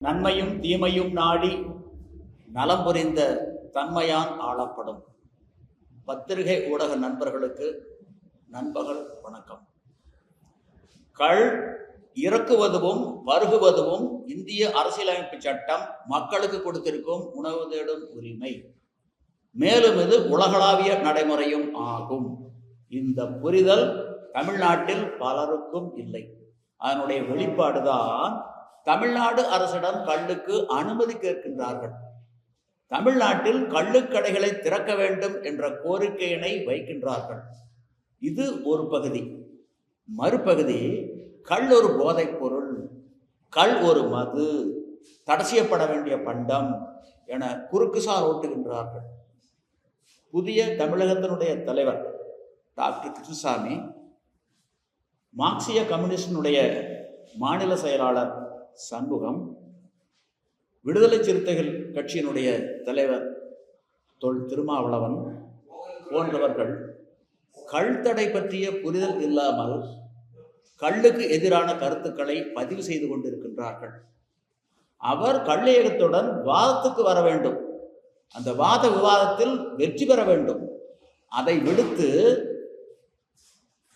நன்மையும் தீமையும் நாடி நலம் புரிந்த தன்மையான் ஆளப்படும். பத்திரிகை ஊடக நண்பர்களுக்கு நண்பர்கள் வணக்கம். கள் இறக்குவதும் வருகுவதும் இந்திய அரசியலமைப்பு சட்டம் மக்களுக்கு கொடுத்திருக்கும் உணவு தேடும் உரிமை. மேலும் இது உலகளாவிய நடைமுறையும் ஆகும். இந்த புரிதல் தமிழ்நாட்டில் பலருக்கும் இல்லை. அதனுடைய வெளிப்பாடுதான் தமிழ்நாடு அரசிடம் கல்லுக்கு அனுமதி கேட்கின்றார்கள். தமிழ்நாட்டில் கள்ளுக்கடைகளை திறக்க வேண்டும் என்ற கோரிக்கையினை வைக்கின்றார்கள். இது ஒரு பகுதி. மறுபகுதி கள் ஒரு போதைப் பொருள் கள் ஒரு மது தடசியப்பட வேண்டிய பண்டம் என குறுக்குசார் ஓட்டுகின்றார்கள். புதிய தமிழகத்தினுடைய தலைவர் டாக்டர் கிருஷ்ணசாமி மார்க்சிய கம்யூனிஸ்டினுடைய மாநில செயலாளர் சண்முகம் விடுதலை சிறுத்தைகள் கட்சியினுடைய தலைவர் தொல் திருமாவளவன் போன்றவர்கள் கள் தடை பற்றிய புரிதல் இல்லாமல் கல்லுக்கு எதிரான கருத்துக்களை பதிவு செய்து கொண்டிருக்கின்றார்கள். அவர் கள்ளியகத்துடன் வாதத்துக்கு வர வேண்டும். அந்த வாத விவாதத்தில் வெற்றி பெற வேண்டும். அதை விடுத்து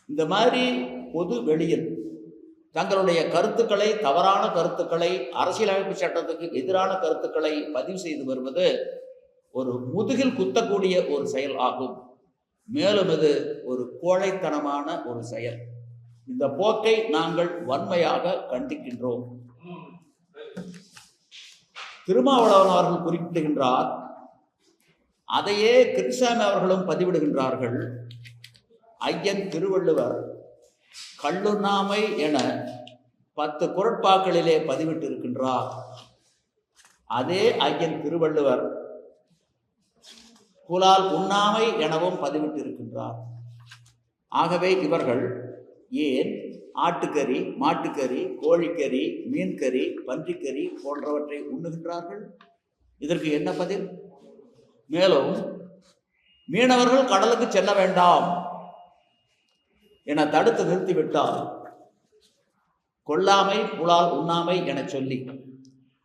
இந்த மாதிரி பொது வெளியில் தங்களுடைய கருத்துக்களை தவறான கருத்துக்களை அரசியலமைப்பு சட்டத்துக்கு எதிரான கருத்துக்களை பதிவு செய்து வருவது ஒரு முதுகில் குத்தக்கூடிய ஒரு செயல் ஆகும். மேலும் இது ஒரு கோழைத்தனமான ஒரு செயல். இந்த போக்கை நாங்கள் வன்மையாக கண்டிக்கின்றோம். திருமாவளவன் அவர்கள் குறிப்பிடுகின்றார் அதையே கிருஷ்ணாமி அவர்களும் பதிவிடுகின்றார்கள். ஐயன் திருவள்ளுவர் கள்ளுண்ணாமை என பத்து குரட்பாக்களிலே பதிவிட்டிருக்கின்றார். அதே ஐயன் திருவள்ளுவர் புலால் உண்ணாமை எனவும் பதிவிட்டிருக்கின்றார். ஆகவே இவர்கள் ஏன் ஆட்டுக்கறி மாட்டுக்கறி கோழிக்கறி மீன்கறி பன்றிக்கறி போன்றவற்றை உண்ணுகின்றார்கள்? இதற்கு என்ன பதில்? மேலும் மீனவர்கள் கடலுக்கு செல்ல வேண்டாம். என தடுத்து நிறுத்திவிட்டால் கொல்லாமை புலால் உண்ணாமை என சொல்லி.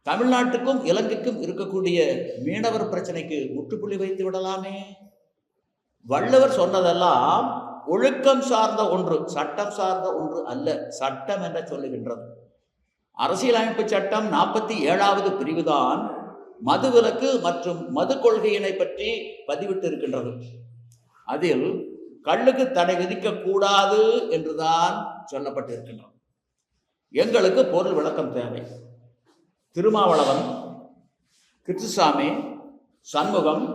தமிழ்நாட்டுக்கும் இலங்கைக்கும் இருக்கக்கூடிய மீனவர் பிரச்சனைக்கு முற்றுப்புள்ளி வைத்து விடலாமே. வள்ளுவர் சொன்னதெல்லாம் ஒழுக்கம் சார்ந்த ஒன்று சட்டம் சார்ந்த ஒன்று அல்ல சட்டம் என்ற சொல்லுகின்றது. அரசியலமைப்பு சட்டம் நாற்பத்தி ஏழாவது பிரிவுதான் மதுவிலக்கு மற்றும் மது கொள்கையினை பற்றி பதிவிட்டு இருக்கின்றது அதில் கல்லுக்கு தடை விதிக்க கூடாது என்றுதான் சொல்லப்பட்டிருக்கின்றோம். எங்களுக்கு பொருள் விளக்கம் தேவை. திருமாவளவன் கிருஷ்ணசாமி சண்முகம்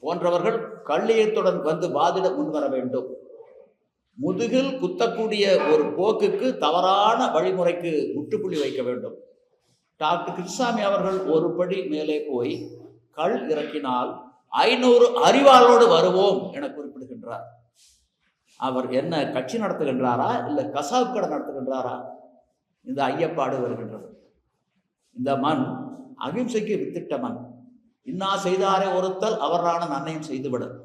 போன்றவர்கள் கள்ளியத்துடன் வந்து வாதிட முன்வர வேண்டும். முதுகில் குத்தக்கூடிய ஒரு போக்குக்கு தவறான வழிமுறைக்கு முற்றுப்புள்ளி வைக்க வேண்டும். டாக்டர் கிருஷ்ணசாமி அவர்கள் ஒரு படி மேலே போய் கல் இறக்கினால் ஐநூறு அறிவாளோடு வருவோம் என குறிப்பிடுகின்றார். அவர் என்ன கட்சி நடத்துகின்றாரா இல்லை கசாப் கடை நடத்துகின்றாரா? இந்த ஐயப்பாடு வருகின்றது. இந்த மண் அகிம்சைக்கு வித்திட்ட மண். இன்னா செய்தாரே ஒருத்தல் அவரான நன்னையும் செய்துவிடும்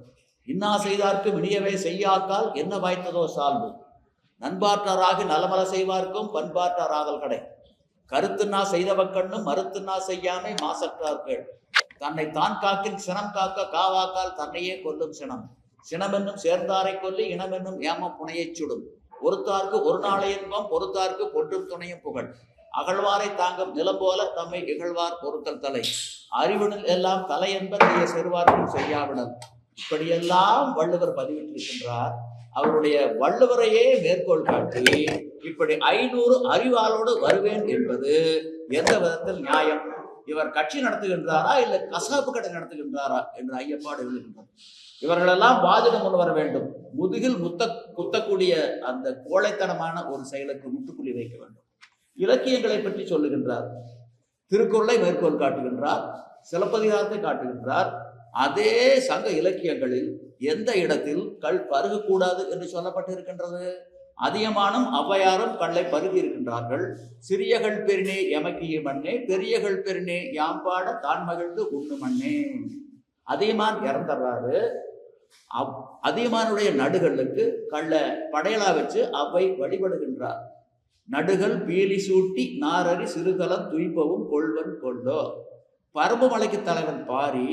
இன்னா செய்தார்க்கு விடியவே செய்யாக்கால் என்ன வாய்த்ததோ சால்வு. நண்பாற்றாராகி நலமல செய்வார்க்கும் பண்பாற்றாராதல் கடை. கருத்துனா செய்தவக்கண்ணும் மறுத்துனா செய்யாமை மாசற்றார்கள் தன்னை தான் காக்கின் சினம் காக்க காவாக்கால் தன்னையே கொல்லும் சினம். சினமென்னும் சேர்ந்தாரை கொல்லி இனமென்னும் ஏம புனையைச் சுடும். ஒருத்தார்க்கு ஒரு நாளை இன்பம் ஒருத்தார்க்கு பொன்றும் துணையும் புகழ். அகழ்வாரை தாங்கும் நிலம் போல தம்மை இகழ்வார் பொறுத்தல் தலை. அறிவுடன் எல்லாம் தலை என்பதைய செருவார்க்கும் செய்யாவிடம். இப்படியெல்லாம் வள்ளுவர் பதிவிட்டிருக்கின்றார். அவருடைய வள்ளுவரையே மேற்கோள் காட்டி இப்படி ஐநூறு அறிவாளோடு வருவேன் என்பது எந்த விதத்தில் நியாயம்? இவர் கட்சி நடத்துகின்றாரா இல்லை கசாப்பு கடை நடத்துகின்றாரா என்று ஐயப்பாடு எழுதுகின்றார் இவர்களெல்லாம் பாதிடம் கொண்டு வர வேண்டும். முதுகில் முத்த குத்தக்கூடிய அந்த கோழைத்தனமான ஒரு செயலுக்கு முட்டுக்குள்ளி வைக்க வேண்டும். இலக்கியங்களை பற்றி சொல்லுகின்றார். திருக்குறளை மேற்கோள் காட்டுகின்றார். சிலப்பதிகாரத்தை காட்டுகின்றார். அதே சங்க இலக்கியங்களில் எந்த இடத்தில் கல் பருகக்கூடாது என்று சொல்லப்பட்டிருக்கின்றது? அதிகமானும் அவ்வையாரும் கல்லை பருகி இருக்கின்றார்கள். சிறியகள் பெருனே எமக்கிய மண்ணே பெரியகள் பெருனே யாம்பாட தான் மகிழ்ந்து உண்ணு மண்ணே அதிகமான் இறந்துடுறாரு அவ் அதியமானுடைய நடுகளுக்கு கள்ள படையலா வச்சு அவை வழிபடுகின்றார். நடுகள் பீலி சூட்டி நாரறி சிறுகலம் துய்ப்பவும் கொள்வன் கொள்ளோ. பரம்புமலைக்கு தலைவன் பாரி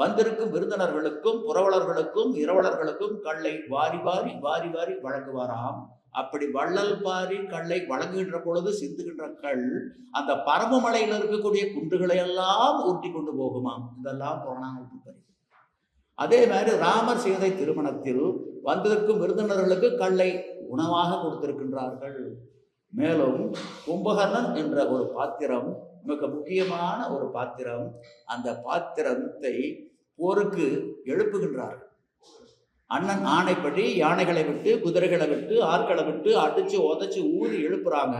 வந்திருக்கும் விருந்தினர்களுக்கும் புறவலர்களுக்கும் இரவலர்களுக்கும் கல்லை வாரி வாரி வாரி வாரி வழங்குவாராம். அப்படி வள்ளல் பாரி கல்லை வழங்குகின்ற பொழுது சிந்துகின்ற கல் அந்த பரம்பு மலையில் இருக்கக்கூடிய குன்றுகளை எல்லாம் ஊட்டி கொண்டு போகுமாம். இதெல்லாம் புராணங்கள் அதே மாதிரி ராமர் சீதை திருமணத்தில் வந்திருக்கும் விருந்தினர்களுக்கு கல்லை உணவாக கொடுத்திருக்கின்றார்கள். மேலும் கும்பகர்ணன் என்ற ஒரு பாத்திரம் மிக முக்கியமான ஒரு பாத்திரம் அந்த பாத்திரத்தை போருக்கு எழுப்புகின்றார்கள். அண்ணன் ஆணைப்படி யானைகளை விட்டு குதிரைகளை விட்டு ஆட்களை விட்டு அடிச்சு உதைச்சு ஊதி எழுப்புறாங்க.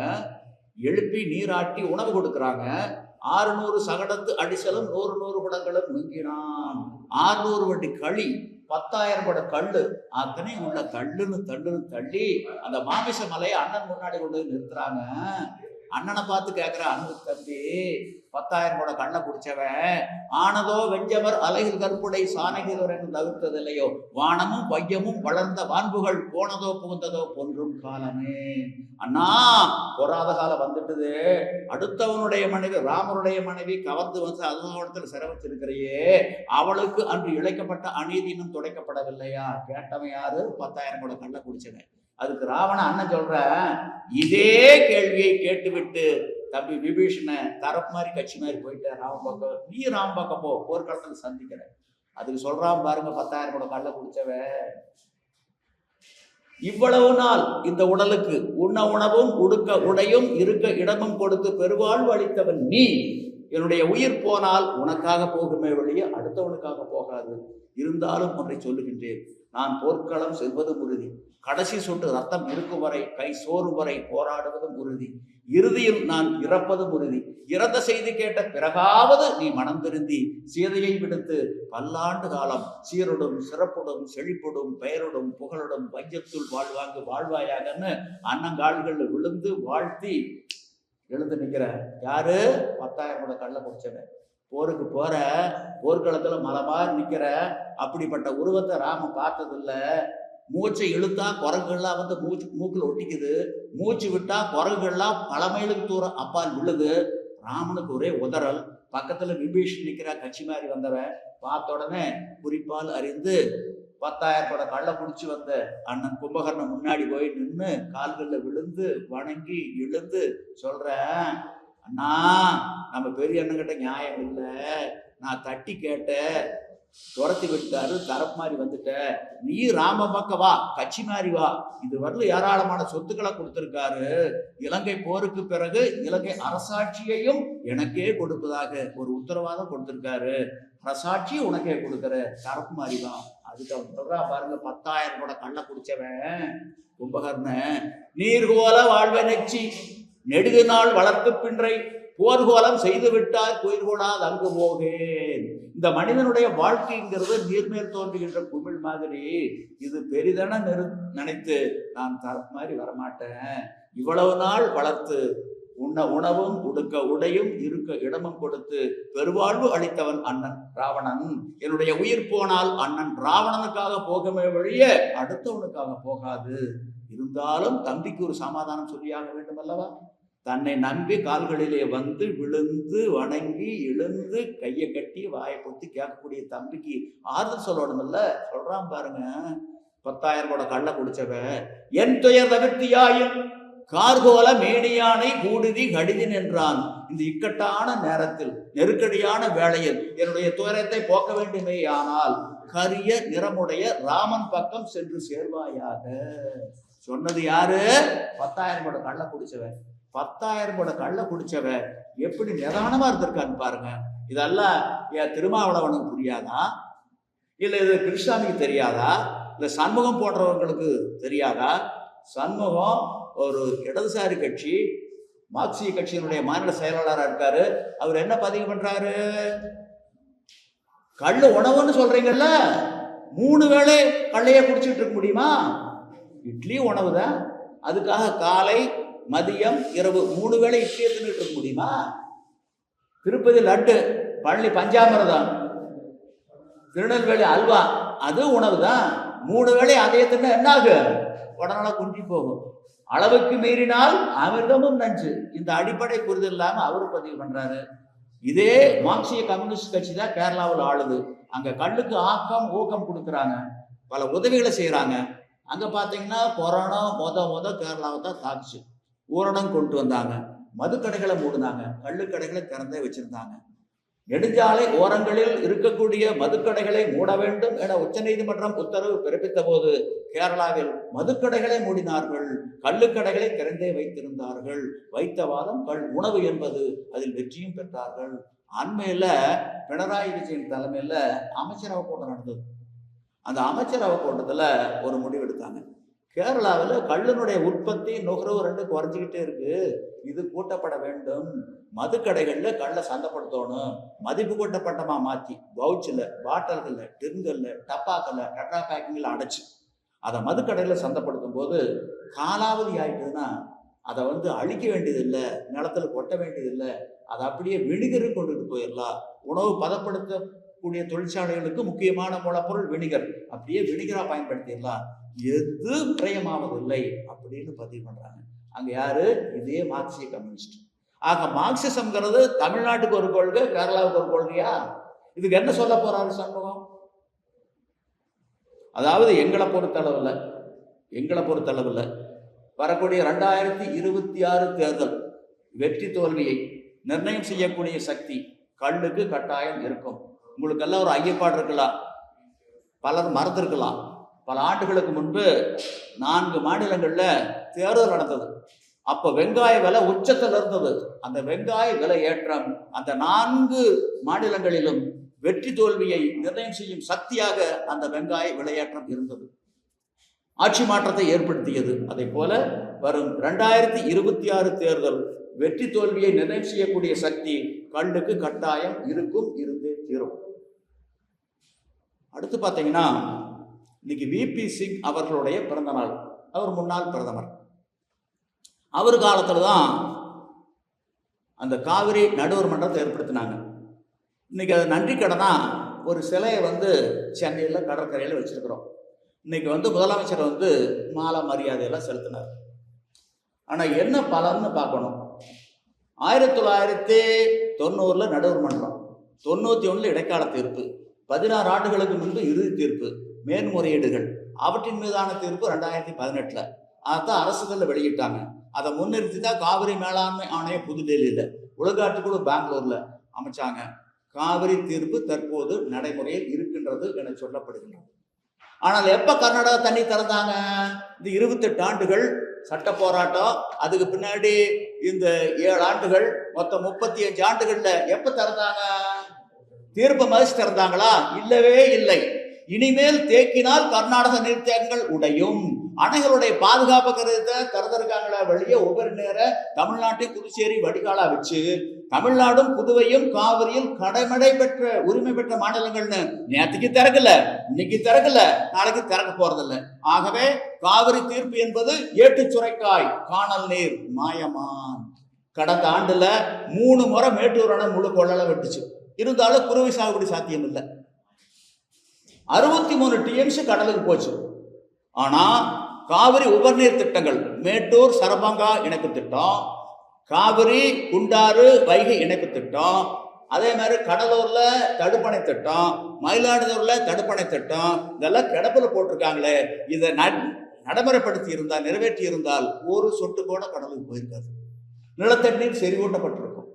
எழுப்பி நீராட்டி உணவு கொடுக்குறாங்க. ஆறுநூறு சகடத்து அடிசலும் நூறு நூறு குடங்களும் மிங்கினான். ஆறுநூறு வட்டி களி பத்தாயிரம் பட கல்லு அத்தனை உள்ள தள்ளுன்னு தள்ளுன்னு தள்ளி அந்த மாமிச மலையை அண்ணன் முன்னாடி கொண்டு நிறுத்துறாங்க. அண்ணனை பார்த்து கேட்கிற அன்பு தம்பி பத்தாயிரம் கூட கண்ணை குடிச்சவன் ஆனதோ வெஞ்சவர் அலைகள் கற்புடை சாணகிதர் என்று தவிர்த்ததில்லையோ. வானமும் பையமும் வளர்ந்த வான்புகள் போனதோ புகுந்ததோ போன்றும் காலமே. அண்ணா பொறாத காலம் வந்துட்டுது. அடுத்தவனுடைய மனைவி ராமருடைய மனைவி கவர்ந்து வந்து அதனோடத்தில் சிற வச்சிருக்கிறையே அவளுக்கு அன்று இழைக்கப்பட்ட அநீதினும் துடைக்கப்படவில்லையா? கேட்டவன் யாரு? பத்தாயிரம் கூட கண்ணை குடிச்சவன் அதுக்கு ராவண அண்ணன் சொல்ற இதே கேள்வியை கேட்டுவிட்டு தம்பி விபீஷண தரப்பு மாதிரி கட்சி மாதிரி போயிட்டு ராம பக்கம் நீ ராம் பக்கம் போ போர்க்களத்தில் சந்திக்கிற. அதுக்கு சொல்றான் பாருங்க பத்தாயிரம் கூட கல்ல குடிச்சவன். இவ்வளவு நாள் இந்த உடலுக்கு உண்ண உணவும் உடுக்க உடையும் இருக்க இடமும் கொடுத்து பெருவாழ்வு அளித்தவன் நீ. என்னுடைய உயிர் போனால் உனக்காக போகுமே வழியே அடுத்தவனுக்காக போகாது. இருந்தாலும் ஒன்றை சொல்லுகின்றேன். நான் போர்க்களம் செல்வதும் உறுதி. கடைசி சொட்டு ரத்தம் இருக்கும் வரை கை சோறு வரை போராடுவதும் உறுதி. இறுதியில் நான் இறப்பதும் உறுதி இறந்த செய்தி கேட்ட பிறகாவது நீ மனம் திருந்தி. சீதையை விடுத்து பல்லாண்டு காலம் சீருடும் சிறப்புடும் செழிப்புடும் பெயருடும் புகழுடும் பஞ்சத்துள் வாழ்வாங்கு வாழ்வாயாகன்னு அன்னங்கால்கள் விழுந்து வாழ்த்தி எழுந்து நிற்கிற யாரு? பத்தாயிரம் கூட கள்ள குடிச்சவன் போருக்கு போற போர்க்களத்துல மலமா நிக்கிற. அப்படிப்பட்ட உருவத்தை ராமன் பார்த்ததில்ல. மூச்சை இழுத்தா குரங்குகள்லாம் வந்து மூச்சு மூக்கில் ஒட்டிக்குது. மூச்சு விட்டா குரங்குகள்லாம் பல மைலுக்கு தூரம் அப்பால் விழுது. ராமனுக்கு ஒரே உதறல். பக்கத்துல விபீஷன் நிற்கிறா கட்சி மாதிரி வந்தவன் பார்த்த உடனே குறிப்பால் அறிந்து பத்தாயிரம் கூட கள்ள குடிச்சு வந்த அண்ணன் கும்பகர்ணன் முன்னாடி போய் நின்று கால்களில் விழுந்து வணங்கி எழுந்து சொல்ற அண்ணா நம்ம பெரிய அண்ணன் கிட்ட நியாயம் இல்லை. நான் தட்டி கேட்டேன். துரத்தி விட்டாரு தரப்பு மாதிரி வந்துட்ட. நீ ராம பக்கம் வா கட்சி மாதிரி வா. இது வரல ஏராளமான சொத்துக்களை கொடுத்திருக்காரு. இலங்கை போருக்கு பிறகு இலங்கை அரசாட்சியையும் எனக்கே கொடுப்பதாக ஒரு உத்தரவாதம் கொடுத்திருக்காரு. அரசாட்சி உனக்கே கொடுக்கற. தரப்பு மாதிரி தான் அதுக்கு அவன் சொல்றா பாருங்க பத்தாயிரம் கூட கண்ணை குடிச்சவன் கும்பகர்ண நீர்கோல வாழ்வ நெச்சி நெடுகு நாள் வளர்த்து பின்றை போர்கோலம் செய்து விட்டால் கோயில்கோடாது அங்கு போகேன் இந்த மனிதனுடைய வாழ்க்கைங்கிறது நீர்மேல் தோன்றுகின்ற குமிழ் மாதிரி. இது பெரிதென நிறு நினைத்து நான் தர மாதிரி வரமாட்டேன். இவ்வளவு நாள் வளர்த்து உண்ண உணவும் உடுக்க உடையும் இருக்க இடமும் கொடுத்து பெருவாழ்வு அளித்தவன் அண்ணன் ராவணன். என்னுடைய உயிர் போனால் அண்ணன் ராவணனுக்காக போகவே வழிய அடுத்தவனுக்காக போகாது. இருந்தாலும் தம்பிக்கு ஒரு சமாதானம் சொல்லியாக வேண்டும் அல்லவா தன்னை நம்பி கால்களிலே வந்து விழுந்து வணங்கி எழுந்து கையை கட்டி வாயை பொத்தி கேட்கக்கூடிய தம்பிக்கு ஆறுதல் சொல்லணும்ல சொல்றான் பாருங்க. பத்தாயிரம் கூட கள்ள குடிச்சவன் என் துயர் தவிர்த்தியாயும் கார்கோல மேனியானை கூடுதி கடிதன் என்றான் இந்த இக்கட்டான நேரத்தில் நெருக்கடியான வேளையில் என்னுடைய துயரத்தை போக்க வேண்டுமே ஆனால் கரிய நிறமுடைய ராமன் பக்கம் சென்று சேர்வாயாக. சொன்னது யாரு? பத்தாயிரம் கூட கள்ள குடிச்சவன். பத்தாயிரம் கூட கள்ள குடிச்சவ எப்படி நிதானமா இருந்திருக்கான்னு பாருங்க. இதெல்லாம் என் திருமாவளவனுக்கு புரியாதா? இல்லை இது கிருஷ்ணாமிக்கு தெரியாதா? இல்லை சண்முகம் போன்றவங்களுக்கு தெரியாதா? சண்முகம் ஒரு இடதுசாரி கட்சி மார்க்சிய கட்சியினுடைய மாநில செயலாளராக இருக்காரு. அவர் என்ன பதிவு பண்றாரு? கள்ள உணவுன்னு சொல்றீங்கல்ல? மூணு வேளை கள்ளைய குடிச்சிட்டு இருக்க முடியுமா? இட்லி உணவு தான் அதுக்காக காலை மதியம் இரவு மூணு வேளை இட்லியை தின்னுட்டு இருக்க முடியுமா? திருப்பதி லட்டு பழனி பஞ்சாமிரதம் திருநெல்வேலி அல்வா அது உணவு தான் மூணு வேளை அதே தின்ன என்ன ஆகும் உடனே குன்றி போகும். அளவுக்கு மீறினால் அமிர்தமும் நஞ்சு. இந்த அடிப்படை புரிதல் இல்லாம அவரு பதிவு பண்றாரு. இதே மார்க்சிய கம்யூனிஸ்ட் கட்சி தான் கேரளாவில் ஆளுது. அங்க கல்லுக்கு ஆக்கம் ஊக்கம் கொடுக்குறாங்க. பல உதவிகளை செய்யறாங்க அங்க பாத்தீங்கன்னா கொரோனா மொத மொத கேரளாவை தான் தாக்குச்சு. ஊரணம் கொண்டு வந்தாங்க. மதுக்கடைகளை மூடினாங்க. கள்ளுக்கடைகளை திறந்தே வச்சிருந்தாங்க. நெடுஞ்சாலை ஓரங்களில் இருக்கக்கூடிய மதுக்கடைகளை மூட வேண்டும் என உச்சநீதிமன்றம் உத்தரவு பிறப்பித்த போது கேரளாவில் மதுக்கடைகளை மூடினார்கள். கள்ளுக்கடைகளை திறந்தே வைத்திருந்தார்கள். வைத்த வாதம் உணவு என்பது அதில் வெற்றியும் பெற்றார்கள். அண்மையில் பினராயி விஜயன் தலைமையில் அமைச்சரவை கூட்டம் நடந்தது. அந்த அமைச்சரவை கூட்டத்தில் ஒரு முடிவு எடுத்தாங்க. கேரளாவில் கள்ளனுடைய உற்பத்தி நுகர்வு ரெண்டு குறைஞ்சிக்கிட்டே இருக்கு. இது கூட்டப்பட வேண்டும். மதுக்கடைகளில் கல்லை சந்தைப்படுத்தணும் மதிப்பு பட்டமாக மாற்றி பவுச்சில் பாட்டல்களில் டின்கள்ல டப்பாக்களில் டட்டா பேக்கிங்கில் அடைச்சி அதை மதுக்கடையில் சந்தைப்படுத்தும் போது காலாவதி ஆயிட்டுதுன்னா அதை வந்து அழிக்க வேண்டியதில்லை நிலத்துல கொட்ட வேண்டியதில்லை. அதை அப்படியே வினிகருக்கு கொண்டுட்டு போயிடலாம். உணவு பதப்படுத்தக்கூடிய தொழிற்சாலைகளுக்கு முக்கியமான மூலப்பொருள் வினிகர். அப்படியே வினிகராக பயன்படுத்திடலாம். எது விரயமாவதில்லை அப்படின்னு பதிவு பண்றாங்க. அங்க யாரு? இதே மார்க்சிய கம்யூனிஸ்ட். ஆக மார்க்சிசம்ங்கிறது தமிழ்நாட்டுக்கு ஒரு கொள்கை கேரளாவுக்கு ஒரு கொள்கையா? இதுக்கு என்ன சொல்ல போறாரு சண்முகம்? அதாவது எங்களை பொறுத்தளவில் எங்களை பொறுத்தளவில் வரக்கூடிய ரெண்டாயிரத்தி இருபத்தி ஆறு தேர்தல் வெற்றி தோல்வியை நிர்ணயம் செய்யக்கூடிய சக்தி கல்லுக்கு கட்டாயம் இருக்கும். உங்களுக்கெல்லாம் ஒரு ஐயப்பாடு இருக்கலாம் பலர் மறந்துருக்கலாம். பல ஆண்டுகளுக்கு முன்பு நான்கு மாநிலங்களில் தேர்தல் நடந்தது. அப்போ வெங்காய விலை உச்சத்தில் இருந்தது. அந்த வெங்காய விலை ஏற்றம் அந்த நான்கு மாநிலங்களிலும் வெற்றி தோல்வியை நிர்ணயம் செய்யும் சக்தியாக அந்த வெங்காய விலையேற்றம் இருந்தது. ஆட்சி மாற்றத்தை ஏற்படுத்தியது. அதே போல வரும் ரெண்டாயிரத்தி இருபத்தி ஆறு தேர்தல் வெற்றி தோல்வியை நிர்ணயம் செய்யக்கூடிய சக்தி கல்லுக்கு கட்டாயம் இருக்கும் இருந்தே தீரும். அடுத்து பார்த்தீங்கன்னா இன்னைக்கு விபி சிங் அவர்களுடைய பிறந்த நாள் அவர் முன்னாள் பிரதமர். அவர் காலத்தில் தான் அந்த காவிரி நடுவர் மன்றத்தை ஏற்படுத்தினாங்க. இன்னைக்கு அது நன்றி கடனாக ஒரு சிலையை வந்து சென்னையில் கடற்கரையில் வச்சிருக்கிறோம். இன்னைக்கு வந்து முதலமைச்சர் வந்து மாலை மரியாதையெல்லாம் செலுத்தினார். ஆனால் என்ன பலன்னு பார்க்கணும். ஆயிரத்தி தொள்ளாயிரத்தி தொண்ணூறில் நடுவர் மன்றம் தொண்ணூற்றி ஒன்றில் இடைக்கால தீர்ப்பு பதினாறு ஆண்டுகளுக்கு முன்பு இறுதி தீர்ப்பு மேன்முறையீடுகள். அவற்றின் மீதான தீர்ப்பு ரெண்டாயிரத்தி பதினெட்டில். அதான் அரசுகளில் வெளியிட்டாங்க. அதை முன்னிறுத்தி தான் காவிரி மேலாண்மை ஆணையம் புதுடெல்லியில் உலகாட்டுக்குழு பெங்களூரில் அமைச்சாங்க. காவிரி தீர்ப்பு தற்போது நடைமுறையில் இருக்கின்றது என சொல்லப்படுகின்றது. ஆனால் எப்போ கர்நாடகா தண்ணி திறந்தாங்க? இந்த இருபத்தெட்டு ஆண்டுகள் சட்ட போராட்டம் அதுக்கு பின்னாடி இந்த ஏழு ஆண்டுகள் மொத்தம் முப்பத்தி அஞ்சு ஆண்டுகள்ல எப்ப திறந்தாங்க? தீர்ப்பு மதிச்சு திறந்தாங்களா? இல்லவே இல்லை. இனிமேல் தேக்கினால் கர்நாடக நீர்த்தேக்கங்கள் உடையும். அணைகளுடைய பாதுகாப்பு கருத்தை கருதற்காங்களா வெளியே ஒவ்வொரு நேர தமிழ்நாட்டை புதுச்சேரி வடிகாலா வச்சு தமிழ்நாடும் புதுவையும் காவிரியில் கடமடை பெற்ற உரிமை பெற்ற மாநிலங்கள்னு நேற்றுக்கு திறக்கல இன்னைக்கு திறக்கல நாளைக்கு திறக்க போறதில்ல. ஆகவே காவிரி தீர்ப்பு என்பது ஏட்டு சுரைக்காய் காணல் நீர் மாயமான். கடந்த ஆண்டுல மூணு முறை மேட்டூர் அணை முழு கொள்ளல வெட்டுச்சு. இருந்தாலும் குருவி சாகுபடி சாத்தியம் இல்லை அறுபத்தி மூணு டிஎம்சி கடலுக்கு போச்சு. ஆனா காவிரி உபர்நீர் திட்டங்கள் மேட்டூர் சரபங்கா இணைப்பு திட்டம் காவிரி குண்டாறு வைகை இணைப்பு திட்டம் அதே மாதிரி கடலூர்ல தடுப்பணை திட்டம் மயிலாடுதுறையில் தடுப்பணை திட்டம் இதெல்லாம் கிடப்புல போட்டிருக்காங்களே. இதை நடைமுறைப்படுத்தி இருந்தால் நிறைவேற்றி இருந்தால் ஒரு சொட்டு கூட கடலுக்கு போயிருக்காது. நிலத்தண்ணீர் செறிவூட்டப்பட்டிருக்கும்.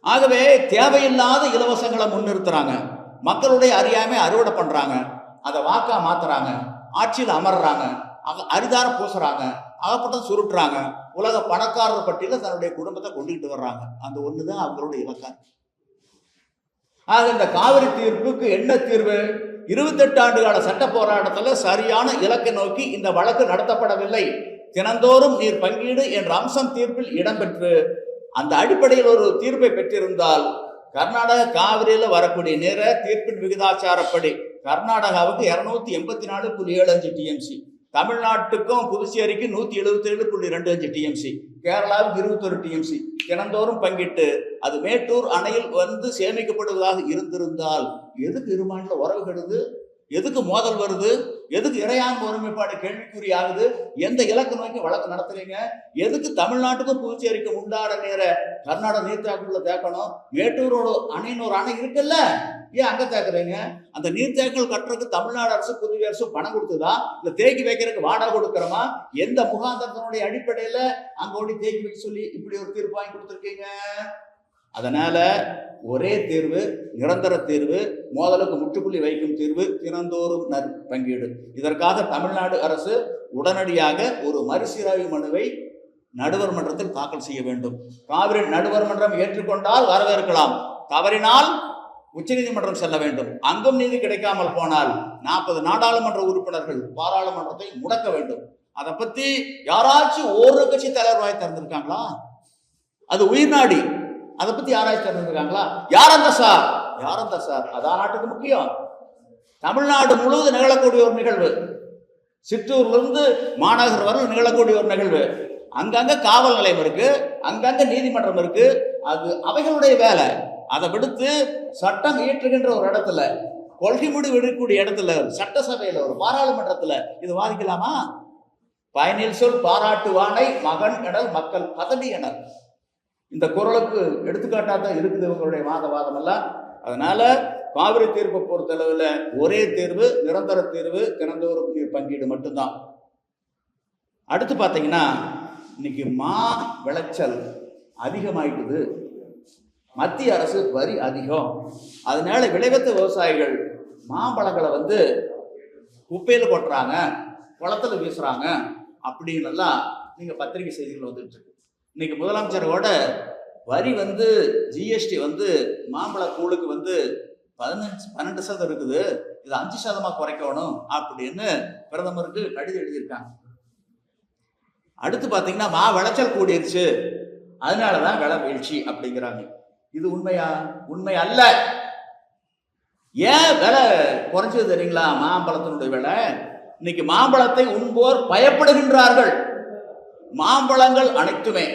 ஆகவே தேவையில்லாத இலவசங்களை முன்னிறுத்துறாங்க. மக்களுடைய அறியாமை அறுவடை பண்ணுறாங்க அதை வாக்கா மாத்துறாங்க. ஆட்சியில் அமர்றாங்க. அக- அரிதாரம் பூசுறாங்க. அகப்பட்டம் சுருட்டுறாங்க. உலக பணக்காரர் பட்டியல தன்னுடைய குடும்பத்தை கொண்டுகிட்டு வர்றாங்க. அந்த ஒன்று தான் அவங்களுடைய இலக்கம் ஆக இந்த காவிரி தீர்ப்புக்கு என்ன தீர்வு? இருபத்தெட்டு ஆண்டு கால சட்ட போராட்டத்தில் சரியான இலக்கை நோக்கி இந்த வழக்கு நடத்தப்படவில்லை. தினந்தோறும் நீர் பங்கீடு என்ற அம்சம் தீர்ப்பில் இடம்பெற்று அந்த அடிப்படையில் ஒரு தீர்ப்பை பெற்றிருந்தால் கர்நாடக காவிரியில் வரக்கூடிய நீரை தீர்ப்பின் விகிதாச்சாரப்படி கர்நாடகாவுக்கு இரநூத்தி எண்பத்தி நாலு புள்ளி ஏழு அஞ்சு டிஎம்சி தமிழ்நாட்டுக்கும் புதுச்சேரிக்கு நூற்றி எழுபத்தி ஏழு புள்ளி ரெண்டு அஞ்சு டிஎம்சி கேரளாவுக்கு இருபத்தொரு டிஎம்சி தினந்தோறும் பங்கிட்டு அது மேட்டூர் அணையில் வந்து சேமிக்கப்படுவதாக இருந்திருந்தால் எதுக்கு இரு மாநில உறவு கெடுது? எதுக்கு மோதல் வருது? எதுக்கு இறையாண்மை ஒருமைப்பாடு கேள்விக்குறியாகுது? எந்த இலக்கு நோக்கி வழக்கு நடத்துறீங்க? எதுக்கு தமிழ்நாட்டுக்கும் புதுச்சேரிக்கும் உண்டாட நேர கர்நாடக நீர்த்தாக்குள்ள தேக்கணும்? மேட்டூரோட அணைன்னு ஒரு அணை இருக்குல்ல? ஏன் அங்க தேக்குறீங்க? அந்த நீர்த்தேக்கல் கட்டுறதுக்கு தமிழ்நாடு அரசு புதுவை அரசு பணம் கொடுத்ததா? இல்ல தேக்கி வைக்கிறதுக்கு வாடகை கொடுக்குறோமா? எந்த முகாந்தரத்தினுடைய அடிப்படையில அங்க ஓடி தேக்கி வைக்க சொல்லி இப்படி ஒரு தீர்ப்பு வாங்கி கொடுத்துருக்கீங்க? அதனால் ஒரே தீர்வு நிரந்தர தீர்வு மோதலுக்கு முற்றுப்புள்ளி வைக்கும் தீர்வு தினந்தோறும் நற் பங்கீடு. இதற்காக தமிழ்நாடு அரசு உடனடியாக ஒரு மறுசீராய்வு மனுவை நடுவர் மன்றத்தில் தாக்கல் செய்ய வேண்டும். காவிரி நடுவர் மன்றம் ஏற்றுக்கொண்டால் வரவேற்கலாம். தவறினால் உச்சநீதிமன்றம் செல்ல வேண்டும். அங்கும் நீதி கிடைக்காமல் போனால் நாற்பது நாடாளுமன்ற உறுப்பினர்கள் பாராளுமன்றத்தை முடக்க வேண்டும். அதை பத்தி யாராச்சும் ஒரு கட்சி தலைவர் வாய் திறந்திருக்காங்களா? அது உயிர்நாடி அதை பத்தி ஆராய்ச்சி திறந்திருக்காங்களா யார் அந்த சார்? யார் அந்த சார்? அதான் நாட்டுக்கு முக்கியம். தமிழ்நாடு முழுவதும் நிகழக்கூடிய ஒரு நிகழ்வு. சிற்றூர்ல இருந்து மாநகர் வரை நிகழக்கூடிய ஒரு நிகழ்வு. அங்கங்க காவல் நிலையம் இருக்கு. அங்கங்க நீதிமன்றம் இருக்கு. அது அவைகளுடைய வேலை. அதை விடுத்து சட்டம் இயற்றுகின்ற ஒரு இடத்துல கொள்கை முடிவு எடுக்கக்கூடிய இடத்துல சட்டசபையில் ஒரு பாராளுமன்றத்தில் இது வாதிக்கலாமா? பயனில் சொல் பாராட்டுவானை மகன் எனல் மக்கள் பதவி எனல். இந்த குரலுக்கு எடுத்துக்காட்டாக தான் இருக்குது இவங்களுடைய வாத வாதம் எல்லாம் அதனால காவிரி தீர்ப்பை பொறுத்தளவில் ஒரே தேர்வு நிரந்தர தேர்வு திறந்தோருக்கு பங்கீடு மட்டும்தான். அடுத்து பார்த்தீங்கன்னா இன்னைக்கு மா விளைச்சல் அதிகமாயிட்டுது. மத்திய அரசு வரி அதிகம். அதனால விளைவித்த விவசாயிகள் மாம்பழங்களை வந்து குப்பையில் கொட்டுறாங்க குளத்துல வீசுறாங்க அப்படின்னு எல்லாம் நீங்கள் பத்திரிகை செய்திகள் வந்துட்டு இருக்கு. இன்னைக்கு முதலமைச்சரோட வரி வந்து ஜிஎஸ்டி வந்து மாம்பழ கூழுக்கு வந்து பதினஞ்சு பன்னெண்டு சதம் இருக்குது. இது அஞ்சு சதமா குறைக்கணும் அப்படின்னு பிரதமருக்கு கடிதம் எழுதியிருக்காங்க. அடுத்து பார்த்தீங்கன்னா மா விளைச்சல் கூடிருச்சு. அதனாலதான் விலை வீழ்ச்சி அப்படிங்கிறாங்க. இது உண்மையா? உண்மை அல்ல. ஏன் விலை குறைஞ்சது தெரியுங்களா? மாம்பழத்தினுடைய விலை. இன்னைக்கு மாம்பழத்தை உண்போர் பயப்படுகின்றார்கள். மாம்பழங்கள் அனைத்துமே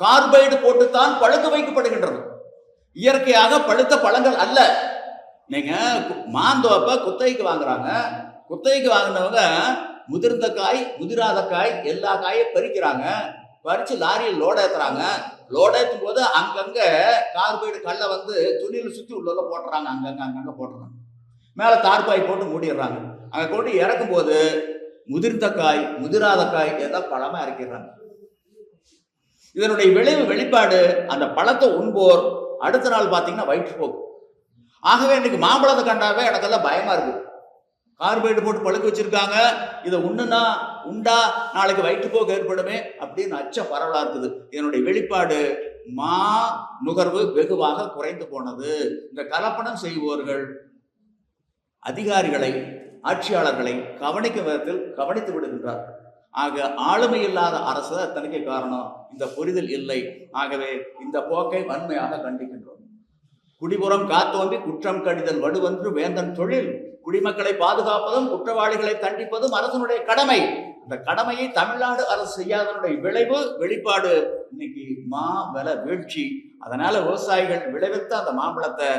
கார்பைடு போட்டுத்தான் பழுக்க வைக்கப்படுகின்றது. இயற்கையாக பழுத்த பழங்கள் அல்ல. நீங்க மாந்தோப்ப குத்தகைக்கு வாங்குறாங்க. குத்தகைக்கு வாங்கினவங்க முதிர்ந்த காய் முதிராத காய் எல்லா காயும் பறிக்கிறாங்க. பறிச்சு லாரியில் லோட ஏற்றுறாங்க லோட ஏற்றும் போது அங்கங்க கார்பைடு கல்லை வந்து துணியில் சுத்தி உள்ள போட்டுறாங்க. அங்கங்க அங்கங்க போட்டுறாங்க. மேல தார்பாய் போட்டு மூடிடுறாங்க. அங்க கொண்டு இறக்கும் போது முதிர்ந்த காய் முதிராத காய் எல்லாம் பழமா இறக்கிடுறாங்க. இதனுடைய விளைவு வெளிப்பாடு அந்த பழத்தை உண்போர் அடுத்த நாள் பார்த்தீங்கன்னா வயிற்றுப்போக்கு ஆகவே இன்னைக்கு மாம்பழத்தை கண்டாவே எனக்கெல்லாம் பயமா இருக்கு. கார்பைடு போட்டு பழுக்க வச்சிருக்காங்க. இதை உண்ணுனா உண்டா? நாளைக்கு வயிற்றுப்போக்கு ஏற்படுமே அப்படின்னு அச்சம் பரவலா இருக்குது. இதனுடைய வெளிப்பாடு மா நுகர்வு வெகுவாக குறைந்து போனது. இந்த கலப்படம் செய்வோர்கள் அதிகாரிகளை ஆட்சியாளர்களை கவனிக்கும் விதத்தில் கவனித்து விடுகின்றார்கள் ஆக ஆளுமை இல்லாத அரசு தனக்கு காரணம். இந்த புரிதல் இல்லை. ஆகவே இந்த போக்கை வன்மையாக கண்டிக்கின்றோம். குடிபுறம் காத்தோம்பி குற்றம் கடிதல் வடுவென்று வேந்தன் தொழில். குடிமக்களை பாதுகாப்பதும் குற்றவாளிகளை தண்டிப்பதும் அரசனுடைய கடமை. இந்த கடமையை தமிழ்நாடு அரசு செய்யாதனுடைய விளைவு வெளிப்பாடு இன்னைக்கு மா வீழ்ச்சி. அதனால விவசாயிகள் விளைவித்த அந்த மாம்பழத்தை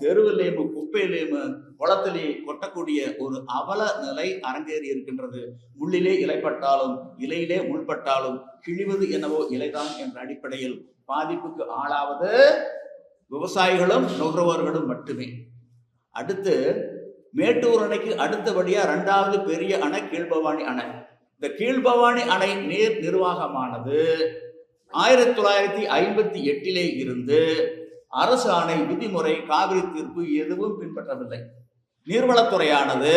தெருவிலேயும் குப்பையிலேயும் குளத்திலே கொட்டக்கூடிய ஒரு அவல நிலை அரங்கேறி இருக்கின்றது. முள்ளிலே இலைப்பட்டாலும் இலையிலே முள்பட்டாலும் கிழிவது என்னவோ இலைதான் என்ற அடிப்படையில் பாதிப்புக்கு ஆளாவது விவசாயிகளும் நுகர்வோர்களும் மட்டுமே. அடுத்து மேட்டூர் அணைக்கு அடுத்தபடியா இரண்டாவது பெரிய அணை கீழ்பவானி அணை. இந்த கீழ்பவானி அணை நீர் நிர்வாகமானது ஆயிரத்தி தொள்ளாயிரத்தி ஐம்பத்தி எட்டிலே இருந்து அரசு ஆணை விதிமுறை காவிரி தீர்ப்பு எதுவும் பின்பற்றவில்லை. நீர்வளத்துறையானது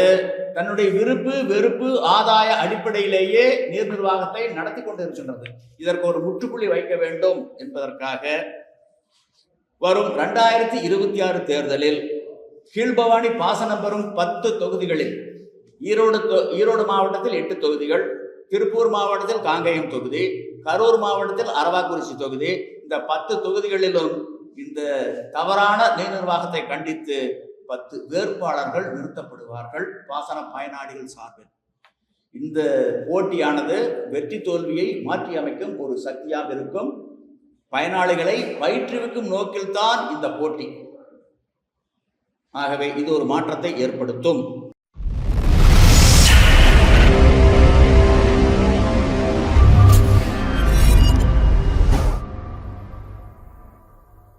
தன்னுடைய விருப்பு வெறுப்பு ஆதாய அடிப்படையிலேயே நீர் நிர்வாகத்தை நடத்தி கொண்டிருக்கின்றது. இதற்கு ஒரு முற்றுப்புள்ளி வைக்க வேண்டும் என்பதற்காக வரும் ரெண்டாயிரத்தி இருபத்தி ஆறு தேர்தலில் கீழ்பவானி பாசனம் பெறும் பத்து தொகுதிகளில் ஈரோடு தொ- ஈரோடு மாவட்டத்தில் எட்டு தொகுதிகள் திருப்பூர் மாவட்டத்தில் காங்கேயம் தொகுதி கரூர் மாவட்டத்தில் அரவாக்குறிச்சி தொகுதி. இந்த பத்து தொகுதிகளிலும் இந்த தவறான நீர் நிர்வாகத்தை கண்டித்து பத்து வேட்பாளர்கள் நிறுத்தப்படுவார்கள் பாசன பயனாளிகள் சார்பில். இந்த போட்டியானது வெற்றி தோல்வியை மாற்றி அமைக்கும் ஒரு சக்தியாக இருக்கும். பயனாளிகளை பயிற்றுவிக்கும் நோக்கில்தான் இந்த போட்டி. ஆகவே இது ஒரு மாற்றத்தை ஏற்படுத்தும்.